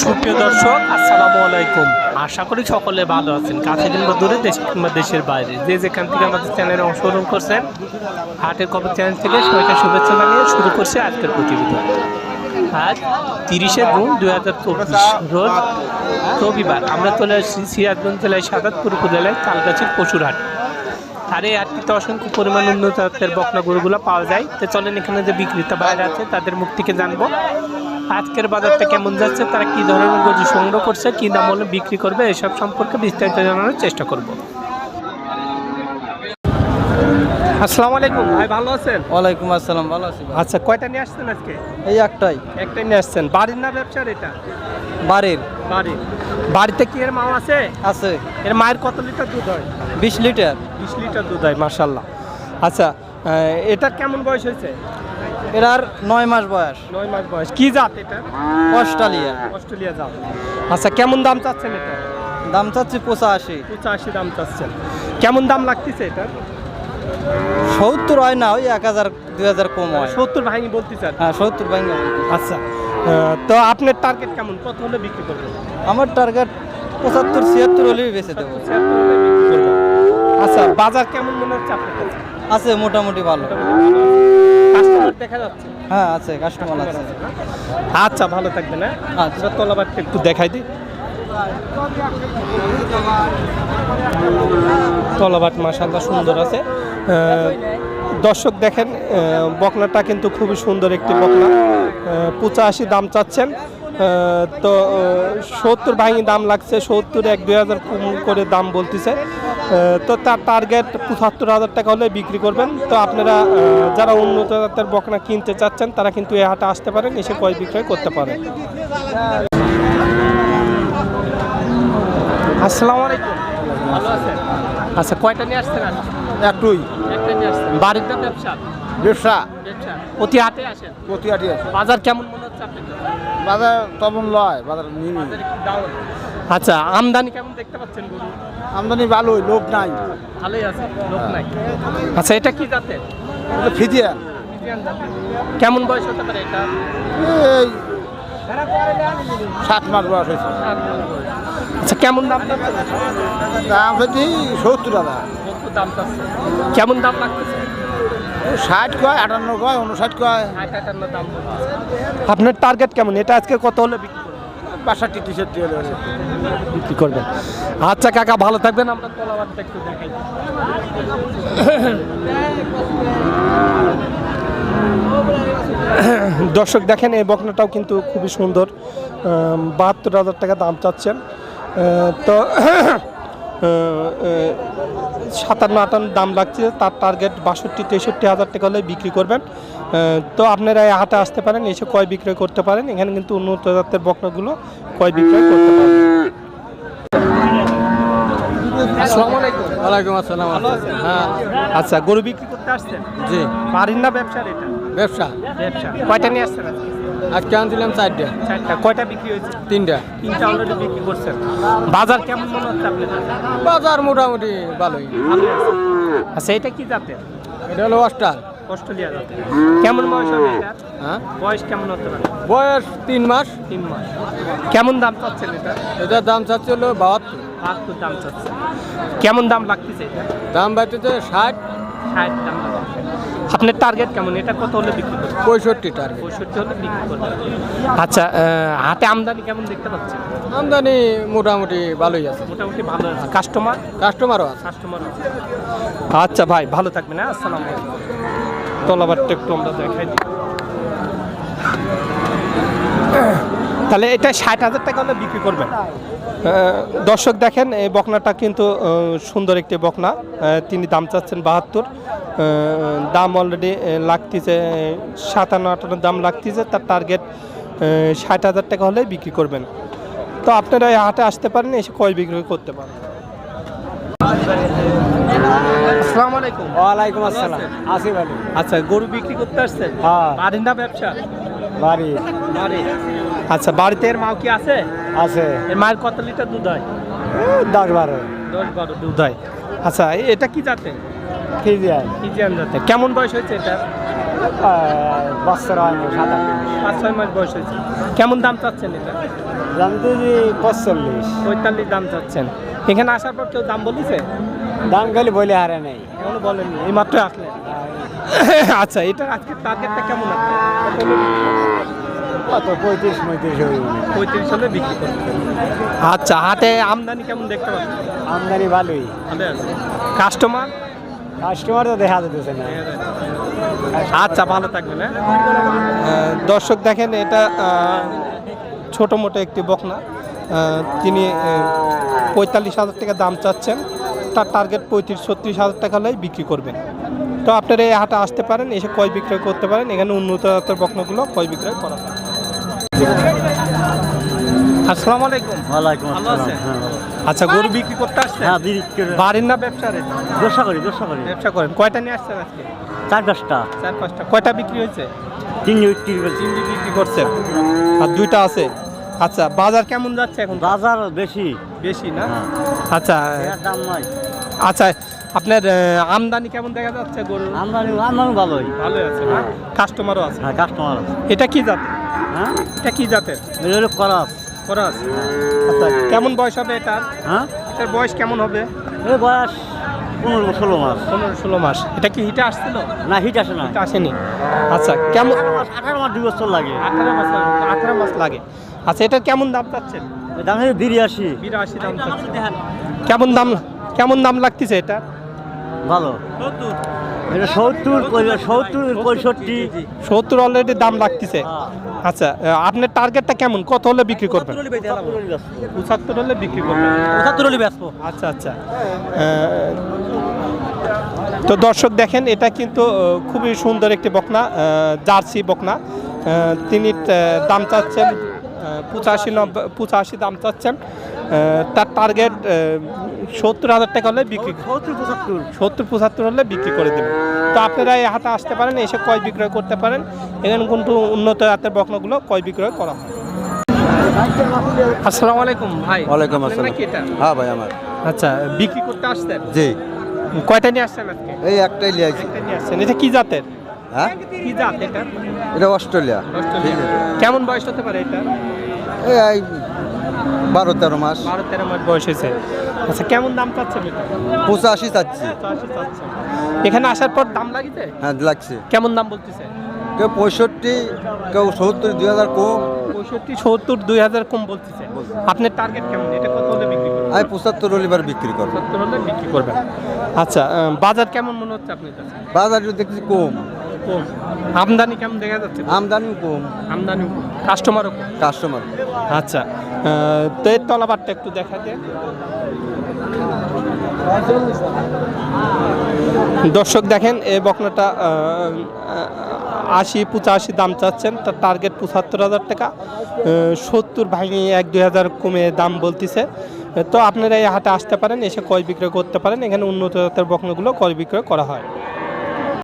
সুপ্রিয় দর্শক, আসসালামু আলাইকুম। আশা করি সকলে ভালো আছেন, কাছে কিংবা দূরে, দেশ কিংবা দেশের বাইরে। যে যেখান থেকে আমাদের চ্যানেলে অংশগ্রহণ করছেন, হাটের খবর চ্যানেল থেকে সবাইকে শুভেচ্ছা জানিয়ে শুরু করছে আজকের প্রতিবেদন। আজ তিরিশে জুন দুই হাজার চব্বিশ রোজ রবিবার। আমরা চলে আসছি সিরাজগঞ্জ জেলায় সাদাতপুর উপজেলায় তালগাছির পশুর হাট। আর এই হাটটিতে অসংখ্য পরিমাণ উন্নত বকনা গরুগুলো পাওয়া যায়। তো চলেন এখানে যে বিক্রেতা বাইরে আছে, তাদের মুখ থেকে জানব। আজকের বাজারটা কেমন যাচ্ছে তারা কি ধরনের গরু সংগ্রহ করছে কি দাম হলে বিক্রি করবে এসব সম্পর্কে বিস্তারিত জানানোর চেষ্টা করব। আসসালামু আলাইকুম। ভাই ভালো আছেন? ওয়ালাইকুম আসসালাম ভালো আছি আচ্ছা কয়টা নিয়ে আসছেন আজকে? এই একটাই। একটাই নিয়ে আসছেন। বাড়ির না ব্যবসার এটা? বাড়ির। বাড়ির। বাড়িতে কি এর মাও আছে? আছে। এর মায়ের কত লিটার দুধ হয়? বিশ লিটার। বিশ লিটার দুধ হয় মার্শাল্লাহ আচ্ছা এটার কেমন বয়স হয়েছে? এটার নয় মাস বয়স। নয় মাস বয়স। কি জাত এটা? অস্ট্রেলিয়া। অস্ট্রেলিয়া জাত। আচ্ছা কেমন দাম চাচ্ছেন এটা? দাম চাচ্ছি পঁচাশি। পঁচাশি দাম চাচ্ছেন। কেমন দাম লাগতেছে এটা সত্তর হয় না ওই এক হাজার দুই হাজার কম হয়। সত্তর ভাঙি বলতে চান? হ্যাঁ সত্তর ভাঙা আচ্ছা তো আপনার টার্গেট কেমন? কত হলে বিক্রি করবেন? আমার টার্গেট পঁচাত্তর ছিয়াত্তর হলেই বেঁচে দেবো। আচ্ছা বাজার কেমন মনে হচ্ছে আপনার কাছে? আছে মোটামুটি ভালো। দেখা যাচ্ছে। হ্যাঁ আছে কাস্টমার আছে। আচ্ছা ভালো থাকবেন হ্যাঁ? আচ্ছা। তলাবারটা একটু দেখাই দিই। তলাবাট মাসাল্লাহ সুন্দর আছে। দর্শক দেখেন বকলাটা বকনাটা কিন্তু খুবই সুন্দর একটি বকনা। পঁচাশি দাম চাচ্ছেন। তো সত্তর ভাঙি দাম লাগছে সত্তর এক দুই হাজার কম করে দাম বলতেছে। তো তার টার্গেট পঁচাত্তর হাজার টাকা হলে বিক্রি করবেন। তো আপনারা যারা উন্নত জাতের বকনা কিনতে চাচ্ছেন তারা কিন্তু এ হাটে আসতে পারেন এসে ক্রয় বিক্রয় করতে পারেন। আসসালামু আলাইকুম। ভালো আছেন? আচ্ছা কয়টা নিয়ে আসছেন একটুই একটা নিয়ে আসছেন। বাড়ির ব্যবসা ব্যবসা? ব্যবসা। প্রতি হাটে আসেন? প্রতি আটি আছে বাজার কেমন মনে? বাজার তখন লয় বাজার down। আচ্ছা আমদানি কেমন দেখতে পাচ্ছেন গরু? আমদানি ভালোই লোক নাই। ভালোই আছে লোক নাই। আচ্ছা এটা কি এটা ফিজিয়ান। কেমন বয়স হতে পারে এটা? এই সাত মাস বয়স হয়েছে। আচ্ছা কেমন দাম দাম হচ্ছে সত্তর কত দাম চাচ্ছে কেমন দাম লাগতেছে? ষাট কয় আটান্ন কয় উনষাট কয়। ষাট আটান্ন দাম আপনার টার্গেট কেমন? এটা আজকে কত হলে বিক্রি করবেন? বাষট্টি টিশার্টি হলে হলে। বিক্রি করবেন। আচ্ছা কাকা ভালো থাকবেন। আমরা তলাবারটা একটু দেখাই। দর্শক দেখেন এই বকনাটাও কিন্তু খুবই সুন্দর। বাহাত্তর হাজার টাকা দাম চাচ্ছেন। তো সাতান্ন আটান্ন দাম লাগছে। তার টার্গেট বাষট্টি তেষট্টি হাজার টাকা হলে বিক্রি করবেন। তো আপনারা এই হাটে আসতে পারেন এসে কয় বিক্রয় করতে পারেন। এখানে কিন্তু উন্নত জাতের বকনাগুলো কয় বিক্রয় করতে পারেন? হ্যাঁ। আচ্ছা গরু বিক্রি করতে আসছেন? জি। বাড়ির না ব্যবসার এটা? ব্যবসা। ব্যবসা। কয়টা নিয়ে আসছেন আজকে? আনছিলাম চারটে। চারটা। কয়টা বিক্রি হয়েছে? তিনটা। তিনটা অলরেডি বিক্রি করছেন। বাজার কেমন মনে হচ্ছে আপনার বাজার মোটামুটি ভালোই। আচ্ছা এটা কি জাতের? এটা হলো অস্টার অস্ট্রেলিয়া জাতের কেমন বয়স হবে এটা? হ্যাঁ? বয়স কেমন হতে পারে? বয়স তিন মাস। তিন মাস। কেমন দাম চাচ্ছেন এটা? এটার দাম চাচ্ছে হলো বাহাত্তর। বাহাত্তর দাম চাচ্ছেন কেমন দাম লাগতেছে এটা? দাম বাড়তেছে ষাট। ষাট দাম আপনার টার্গেট কেমন? এটা কত হলে বিক্রি করবেন? পঁয়ষট্টি টার্গেট পঁয়ষট্টি হলে বিক্রি করবেন। আচ্ছা হাটে আমদানি কেমন দেখতে পাচ্ছেন? আমদানি মোটামুটি ভালোই আছে। মোটামুটি ভালো আছে। কাস্টমার কাস্টমারও আছে। কাস্টমার আছে। আচ্ছা ভাই ভালো থাকবেন হ্যাঁ? আসসালামু আলাইকুম। তলাবারটা একটু আমরা দেখাই দিই। তাহলে এটা ষাট হাজার টাকা হলে বিক্রি করবেন? দর্শক দেখেন এই বকনাটা কিন্তু সুন্দর একটি বকনা। তিনি দাম চাচ্ছেন বাহাত্তর। দাম অলরেডি লাগতেছে সাতান্ন আটান্ন দাম লাগতেছে তার টার্গেট ষাট হাজার টাকা হলে বিক্রি করবেন। তো আপনারা এই হাটে আসতে পারেন এসে কয় বিক্রি করতে পারেন। আসসালামু আলাইকুম। ওয়ালাইকুম আসসালাম। আসি ভালো আচ্ছা গরু বিক্রি করতে আসছেন? হ্যাঁ। বাড়ির না ব্যবসা? বাড়ি। বাড়ি। আচ্ছা বাড়িতে এর মাও কি আছে? আছে। এর মায়ের কত লিটার দুধ হয়? দশ বারো। দশ বারো দুধ হয়। আচ্ছা এটা কি জাতে ফিজিয়ান। ইজিয়ান জাতে কেমন বয়স হয়েছে এটা? বছর হয় সাত আট পাঁচ ছয় মাস বয়স হয়েছে। কেমন দাম চাচ্ছেন এটা? জানতে যে পঁচল্লিশ পঁয়তাল্লিশ দাম চাচ্ছেন। এখানে আসার পর কেউ দাম বলেছে? দাম খালি বলে হারে নেই। এখনও বলেননি এই মাত্র আসলেন। আচ্ছা এটা আজকে টার্গেটটা কেমন কত? পঁয়ত্রিশ পঁয়ত্রিশ পঁয়ত্রিশ হলে বিক্রি করবেন। আচ্ছা হাটে আমদানি কেমন দেখতে পাচ্ছেন? আমদানি ভালোই। ভালো আছে। কাস্টমার? কাস্টমার তো দেখা যেতেছে না। আচ্ছা ভালো থাকবেন হ্যাঁ। দর্শক দেখেন, এটা ছোট মোটো একটি বকনা। তিনি পঁয়তাল্লিশ হাজার টাকা দাম চাচ্ছেন। তার টার্গেট পঁয়ত্রিশ, ছত্রিশ হাজার টাকা হলেই বিক্রি করবেন। তো আপনারা এই হাটে আসতে পারেন, এসে কয় বিক্রয় করতে পারেন। এখানে উন্নত জাতের বকনাগুলো কয় বিক্রয় করা হয় আসসালামু আলাইকুম। ওয়ালাইকুম আছেন? আচ্ছা গরু বিক্রি করতে আসছেন? হ্যাঁ বিক্রি করে বাড়ির না ব্যবসার এটা? ব্যবসা করি ব্যবসা করি। ব্যবসা করেন। কয়টা নিয়ে আসছেন আজকে? চার পাঁচটা। চার পাঁচটা। কয়টা বিক্রি হয়েছে? তিন বিক্রি করছি চিংড়ি বিক্রি করছেন। আর দুইটা আছে? আচ্ছা বাজার কেমন যাচ্ছে এখন? বাজার বেশি। বেশি না? হ্যাঁ। আচ্ছা দাম নয় আচ্ছা আপনার আমদানি কেমন দেখা যাচ্ছে গরু? আমদানি আমদানি ভালোই। ভালোই আছে কাস্টমারও আছে। হ্যাঁ কাস্টমার আছে। এটা কি জাতের হ্যাঁ? এটা কি জাতের? হলো করাস। করা আছে আচ্ছা কেমন বয়স হবে এটার হ্যাঁ? এটার বয়স কেমন হবে? এই বয়স পনেরো ষোলো মাস। পনেরো ষোলো মাস। এটা কি হিটে আসছিল? না হিট আসে না হিট আসেনি। আচ্ছা কেমন আঠারো মাস দুই বছর লাগে। আঠারো মাস আঠারো মাস লাগে। আচ্ছা এটার কেমন দাম চাচ্ছেন? দাম হচ্ছে বিরিয়াশি বিরাশি দাম কেমন দাম কেমন দাম লাগতেছে এটা? ভালো। এটা সত্তর সত্তর পঁয়ষট্টি। সত্তর অলরেডি দাম লাগতেছে। আচ্ছা আপনার টার্গেটটা কেমন? কত হলে বিক্রি করবেন? পঁচাত্তর হলে বিক্রি করবেন। পঁচাত্তর হলে ব্যস্ত আচ্ছা আচ্ছা। তো দর্শক দেখেন এটা কিন্তু খুবই সুন্দর একটি বকনা জার্সি বকনা। তিনি দাম চাচ্ছেন পঁচাশি নব্বই পঁচাশি দাম চাচ্ছেন। তার টার্গেট সত্তর হাজার টাকা হলে বিক্রি সত্তর পঁচাত্তর। সত্তর পঁচাত্তর হলে বিক্রি করে দেবেন তো আপনারা এই হাতে আসতে পারেন এসে কয় বিক্রয় করতে পারেন। এখানে কিন্তু উন্নত জাতের বকনাগুলো কয় বিক্রয় করা হয়। আসসালামু আলাইকুম ভাই। ওয়ালাইকুম আসসালাম। হ্যাঁ ভাই আমার। আচ্ছা বিক্রি করতে আসতেন জি। কয়টা নিয়ে আসছেন আজকে? এই একটাই লিয়েছি একটা নিয়ে আসছেন। এটা কি জাতের? হ্যাঁ? কি জাত এটা? এটা অস্ট্রেলিয়া। অস্ট্রেলিয়া। কেমন বয়স হতে পারে এটা? এই বারো তেরো মাস। বারো তেরো মাস বয়স হয়েছে। আচ্ছা কেমন দাম চাচ্ছেন পঁচাশি চাচ্ছি। এখানে আসার পর দাম লাগিতে হ্যাঁ লাগছে। কেমন দাম বলতেছে? কেউ পঁয়ষট্টি কেউ সত্তর দুই হাজার কম। পঁয়ষট্টি সত্তর দুই হাজার কম বলতেছে। আপনার টার্গেট কেমন? এটা কত হলে বিক্রি করবেন? আমি পঁচাত্তর হলিবার বিক্রি করব। সত্তর হলে বিক্রি করবেন। আচ্ছা বাজার কেমন মনে হচ্ছে আপনার কাছে? বাজার দেখছি কম। কম আমদানি কেমন দেখা যাচ্ছে? আমদানি কম আমদানি কাস্টমারও কম কাস্টমার আচ্ছা তো এর তলাবারটা একটু দেখা দর্শক দেখেন এই বকনাটা আশি পঁচাশি দাম চাচ্ছেন। তার টার্গেট পঁচাত্তর হাজার টাকা। সত্তর ভাঙি এক দুই হাজার কমে দাম বলতেছে। তো আপনারা এই হাটে আসতে পারেন এসে ক্রয় বিক্রয় করতে পারেন। এখানে উন্নত জাতের বকনাগুলো ক্রয় বিক্রয় করা হয়।